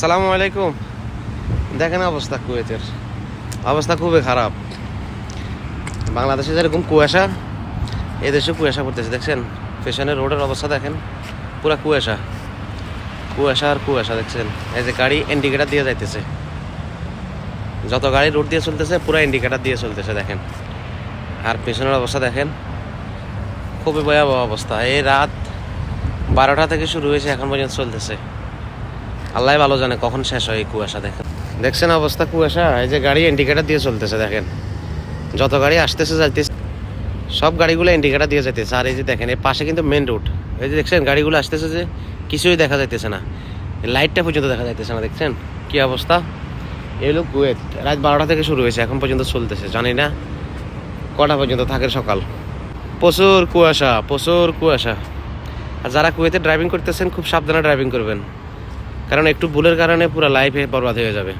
সালামু আলাইকুম। দেখেন অবস্থা কুয়েতের। অবস্থা খুবই খারাপ। বাংলাদেশে যেরকম কুয়াশা এদেশে কুয়াশা পড়তেছে, দেখছেন? পেছনের রোডের অবস্থা দেখেন, পুরা কুয়াশা। কুয়াশা আর কুয়াশা, দেখছেন? এই যে গাড়ি ইন্ডিকেটার দিয়ে যাইতেছে। যত গাড়ি রোড দিয়ে চলতেছে, পুরো ইন্ডিকেটার দিয়ে চলতেছে, দেখেন? আর পেছনের অবস্থা দেখেন, খুবই ভয়াবহ অবস্থা। এই রাত বারোটা থেকে শুরু হয়েছে, এখন পর্যন্ত চলতেছে। আল্লাহ ভালো জানে কখন শেষ হয় এই কুয়াশা দেখেন। দেখছেন অবস্থা কুয়াশা? এই যে গাড়ি ইন্ডিকেটার দিয়ে চলতেছে, দেখেন। যত গাড়ি আসতেছে, যাইতেছে। সব গাড়িগুলো ইন্ডিকেটার দিয়ে যাইতেছে। আর এই যে দেখেন এর পাশে কিন্তু মেন রুট এই যে দেখছেন, গাড়িগুলো আসতেছে যে কিছুই দেখা যাইতেছে না। লাইটটা পর্যন্ত দেখা যাইতেছে না, দেখছেন? কি অবস্থা? এই হলো কুয়েত। রাত বারোটা থেকে শুরু হয়েছে, এখন পর্যন্ত চলতেছে। জানি না কটা পর্যন্ত থাকে সকাল। প্রচুর কুয়াশা প্রচুর কুয়াশা। আর যারা কুয়েতে ড্রাইভিং করতেছেন, খুব সাবধানে ড্রাইভিং করবেন। কারণ একটু ভুলের কারণে পুরো লাইফে বরবাদ হয়ে যাবে।